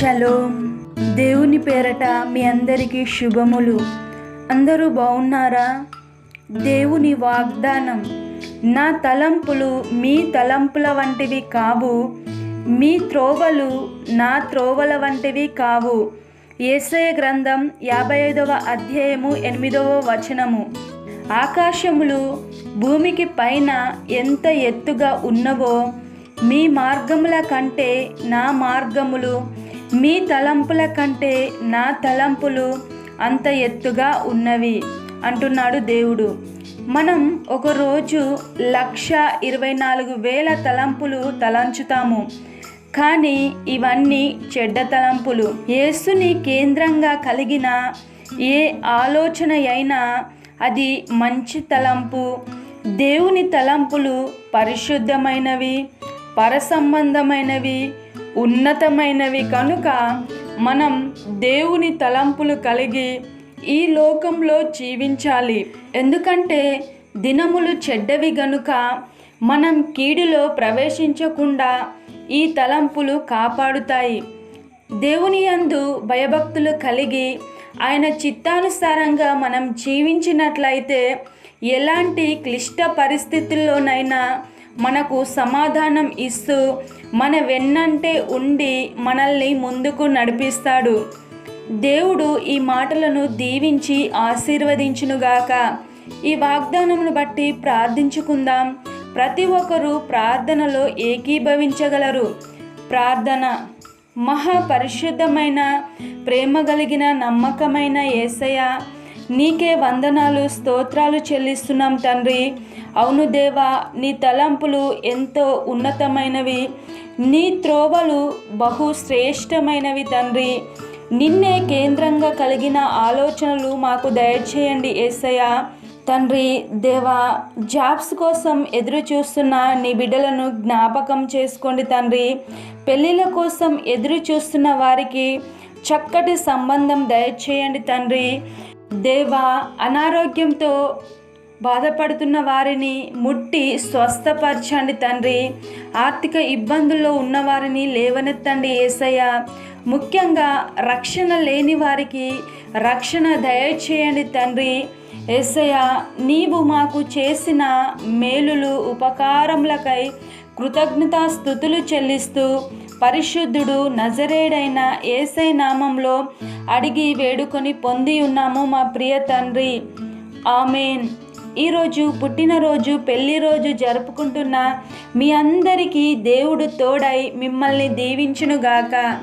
Shalom. దేవుని పేరట మీ అందరికీ శుభములు. అందరూ బాగున్నారా? దేవుని వాగ్దానం నా తలంపులు మీ తలంపుల వంటివి కావు మీ త్రోవలు నా త్రోవల వంటివి కావు. ఏసయ గ్రంథం యాభై ఐదవ అధ్యాయము ఎనిమిదవ వచనము. ఆకాశములు భూమికి పైన ఎంత ఎత్తుగా ఉన్నవో మీ మార్గముల కంటే నా మార్గములు మీ తలంపుల కంటే నా తలంపులు అంత ఎత్తుగా ఉన్నవి అంటున్నాడు దేవుడు. మనం ఒకరోజు లక్ష ఇరవై నాలుగు వేల తలంపులు తలంచుతాము. కానీ ఇవన్నీ చెడ్డ తలంపులు. యేసుని కేంద్రంగా కలిగిన ఏ ఆలోచన అయినా అది మంచి తలంపు. దేవుని తలంపులు పరిశుద్ధమైనవి పరసంబంధమైనవి ఉన్నతమైనవి కనుక మనం దేవుని తలంపులు కలిగి ఈ లోకంలో జీవించాలి. ఎందుకంటే దినములు చెడ్డవి గనుక మనం కీడులో ప్రవేశించకుండా ఈ తలంపులు కాపాడుతాయి. దేవుని యందు భయభక్తులు కలిగి ఆయన చిత్తానుసారంగా మనం జీవించినట్లయితే ఎలాంటి క్లిష్ట పరిస్థితుల్లోనైనా మనకు సమాధానం ఇస్తూ మన వెన్నంటే ఉండి మనల్ని ముందుకు నడిపిస్తాడు. దేవుడు ఈ మాటలను దీవించి ఆశీర్వదించునుగాక. ఈ వాగ్దానమును బట్టి ప్రార్థించుకుందాం. ప్రతి ఒక్కరూ ప్రార్థనలో ఏకీభవించగలరు. ప్రార్థన. మహాపరిశుద్ధమైన ప్రేమ కలిగిన నమ్మకమైన ఏసయ నీకే వందనాలు స్తోత్రాలు చెల్లిస్తున్నాం తండ్రి. అవును దేవా నీ తలంపులు ఎంతో ఉన్నతమైనవి. నీ త్రోవలు బహు శ్రేష్టమైనవి తండ్రి. నిన్నే కేంద్రంగా కలిగిన ఆలోచనలు మాకు దయచేయండి ఏసయ్య. తండ్రి దేవా జాబ్స్ కోసం ఎదురు చూస్తున్న నీ బిడ్డలను జ్ఞాపకం చేసుకోండి తండ్రి. పెళ్ళిళ్ళ కోసం ఎదురు చూస్తున్న వారికి చక్కటి సంబంధం దయచేయండి తండ్రి. దేవా అనారోగ్యంతో బాధపడుతున్న వారిని ముట్టి స్వస్థపరచండి తండ్రి. ఆర్థిక ఇబ్బందుల్లో ఉన్నవారిని లేవనెత్తండి ఏసయ్య. ముఖ్యంగా రక్షణ లేని వారికి రక్షణ దయచేయండి తండ్రి. ఏసయ్య నీవు మాకు చేసిన మేలులు ఉపకారములకై కృతజ్ఞతాస్థుతులు చెల్లిస్తూ పరిశుద్ధుడు నజరేడైన ఏసై నామంలో అడిగి వేడుకొని పొంది ఉన్నాము మా ప్రియ తండ్రి. ఆమెన్. ఈరోజు పుట్టినరోజు పెళ్ళి రోజు జరుపుకుంటున్న మీ అందరికీ దేవుడు తోడై మిమ్మల్ని దీవించునుగాక.